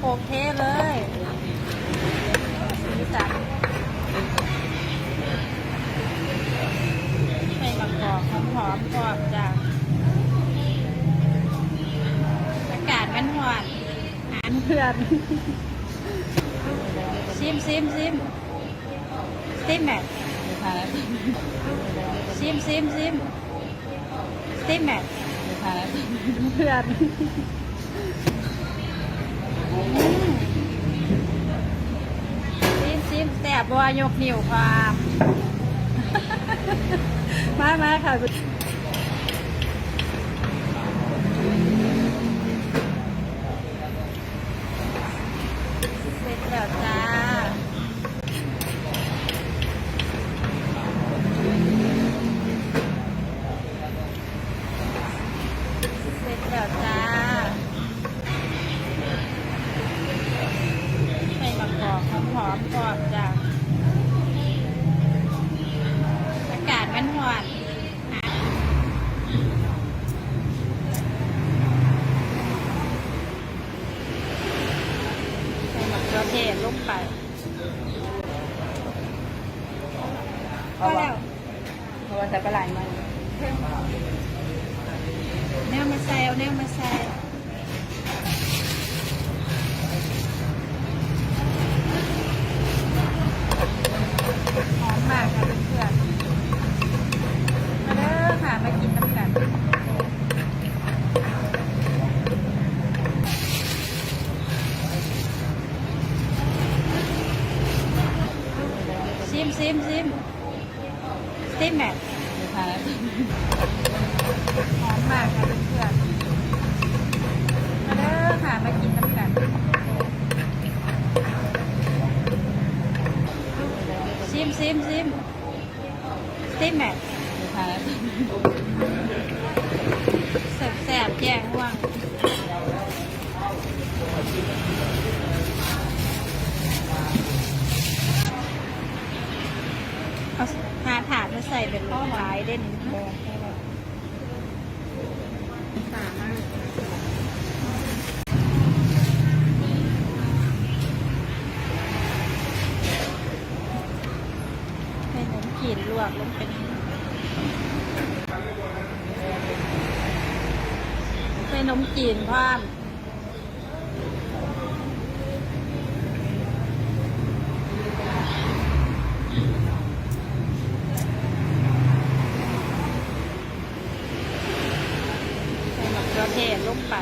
โอเคเลยสีสันให้มะกอกหอมหอมๆกรอบจ้ะอากาศมันหวานหานเพื่อนซิมซิมซิมซิมแม็กซิมซิมซิมซิมแม็กเพื่อน ซิมซิมแสบบัวยกนิ้วความ มามาค่ะเสร็จแล้วจ้า เสร็จแล้วจ้าให้มะก อกหอมกรอบจ้าอากาศมันหวานใส่มะเขือเทศลงไปก็แล้วเพราะว่าใส่ปลาไหลมันแนวมาใส่เอาแนวมาใส่หอมมากค่ะเพื่อนๆมาเด้อค่ะมากินน้ำกันซิมซิมซิมซิมแม็ก หอมมากค่ะเพื่อนๆมาเด้อค่ะมา กินน้ำกันซิมซิมซิมซิมแม็กแสบแสบแย่งว่างเอาหาถาดมาใส่เป็นข้อหวายเด่นสามารถ ลวกลงเป็นใส่นมจีนพร้อมใส่มะเขือเทศลงไป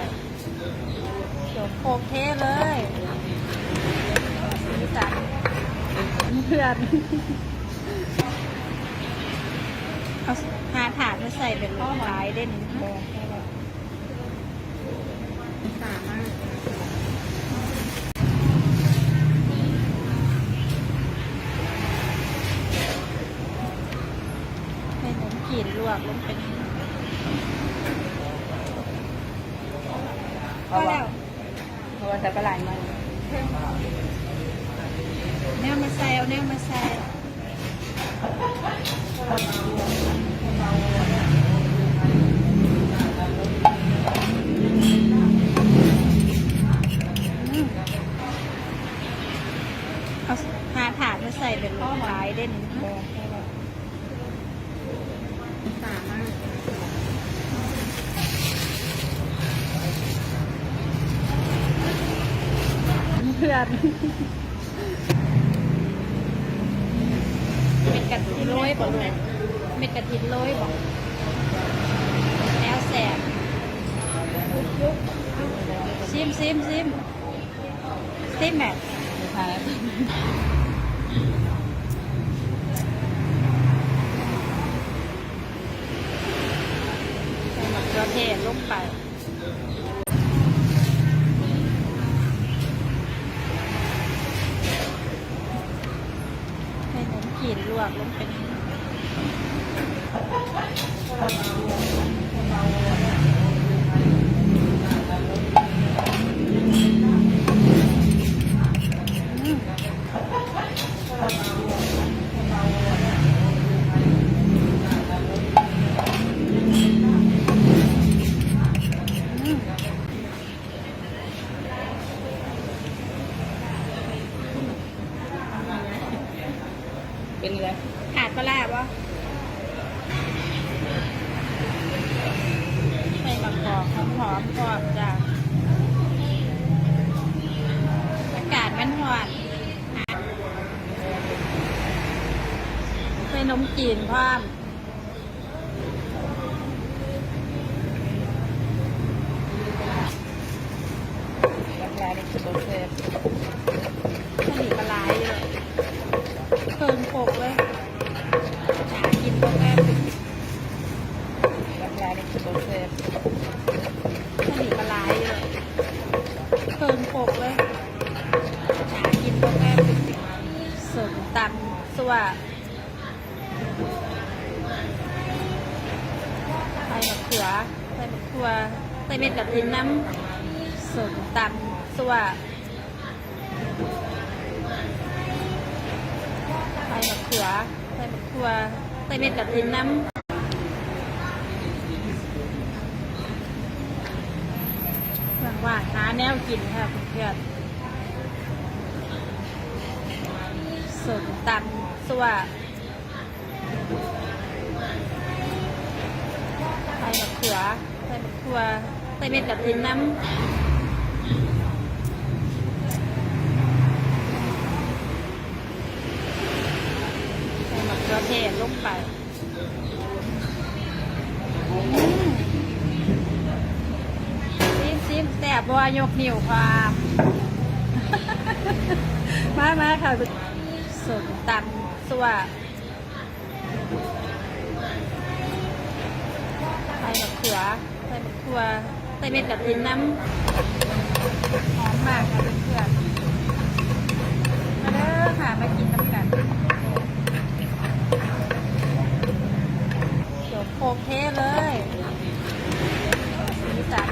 เดี๋ยวโคกเทเลยสีสันเพื่อน เอาหาถาดมาใส่เป็นข้อหวายเด่นสามารถให้ขนมจีนลวกลงเป็น เพราะว่าเพราะว่าใส่ปลาไหลมัน แนวมาใส่เอาแนวมาใส่อืมเอาหาถาดมาใส่เป็นข้อหวายเด่น สามารถ เพื่อนเม็ดกะทิโรยบ่ลูกเม็ดกะทิโรยบ่แล้วแสบซิมซิมซิมซิมแม็กใส่มะเขือเทศลงไป มขีดลวกลงเป็นอืม เป็นอะไร ขาดปลาร้าปะใส่มะกอกหอมหอมๆกรอบจ้ะอากาศมันหวานใส่ นมจีนพร้อม รักแร้ในสุดโอเค สนิทปลาร้าเยอะเพิ่มโปกเลยหากินพวกแม่ถึง รักแร้ในสุดโอเค สนิทปลาร้าเยอะเพิ่มโปกเลยหากินพวกแม่ถึงสมตำสว่าใส่มะเขือใส่มะขัวใส่เม็ดกระถินน้ำสมตำสว่าใส่มะเขือใส่มะขัวใส่เม็ดกระถินน้ำหวังว่าหาแนวกินค่ะเพื่อนสมตำสว่าใส่ มะเขือใส่มะขัวใส่เม็ดกระถินน้ำใส่มะเขือเทศลงไปซิมซิมแสบบัวยกนิ้วความมามาค่ะสมตำสว่า ส่มะเขือ ใส่มะขัวใส่เม็ดกระถินน้ำหอมมากค่ะเพื่อนๆมาเด้อค่ะมากินน้ำกันเดี๋ยวโคเทเลยสีสัน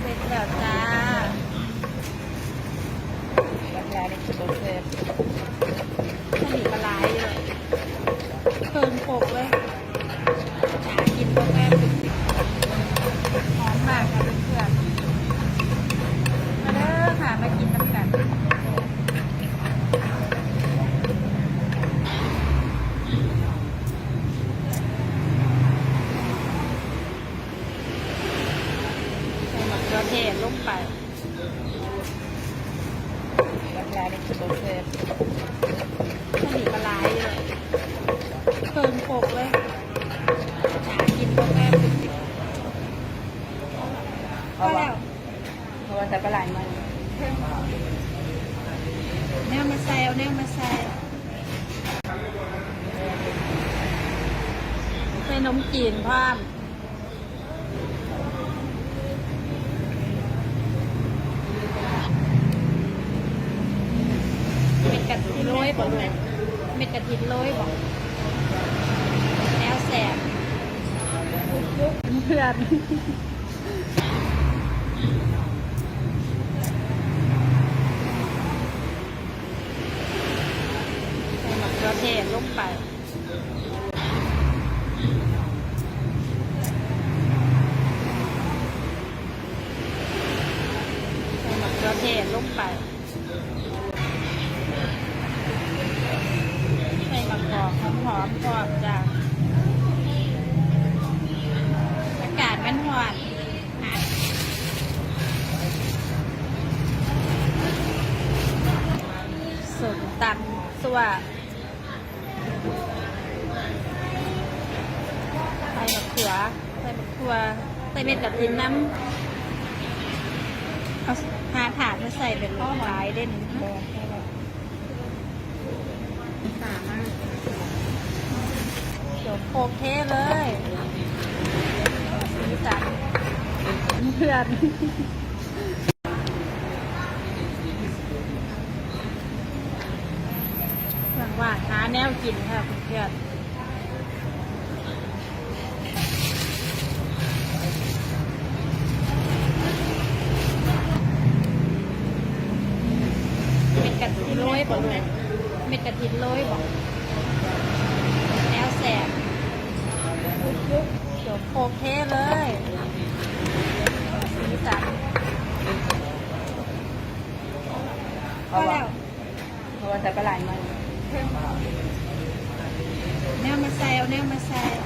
เสร็จแล้วจ้า รักแร้ในสุดโอเค สนิทปลาร้าเยอะ เพิ่มโปกเลยกินพวกแม่ถึงหอมมากค่ะเพื่อนๆมาเด้อค่ะมากินน้ำกันใส่มะเขือเทศลงไปรักแร้นสุดโอเคสนิทปลาร้าเยอะเพิ่มโปกเลยหากินพวกแม่ถึง เพราะว่า แล้ว เพราะว่าใส่ ปลาไหลมันแนวมาใส่เอาแนวมาใส่ใส่นมจีนพร้อมเม็ดกะทิโรยบ่ลูกเม็ดกะทิโรยบ่แนวแสบเพื่อนใส่มะ เทศลงไปใส่มะเขือเทศลงไปใส่มะกอกหอมหอมๆกรอบจ้ะอากาศมันหวานสมตำสว่าใส่มะเขือ ใส่มะขัวใส่เม็ดกระถินน้ำเอาหาถาดมาใส่เป็นข้อหวายเด่นเดี๋ยวโคกเทเลยสีสันเพื่อนหวังว่าหาแนวกินค่ะเพื่อน บอเม็ดกระถินเลยบอกแล้วแสบเดี๋ยวโอเคเลยสีสันก็แล้วเราจะไปหลายมันแนวมาแซวแนวมาแซว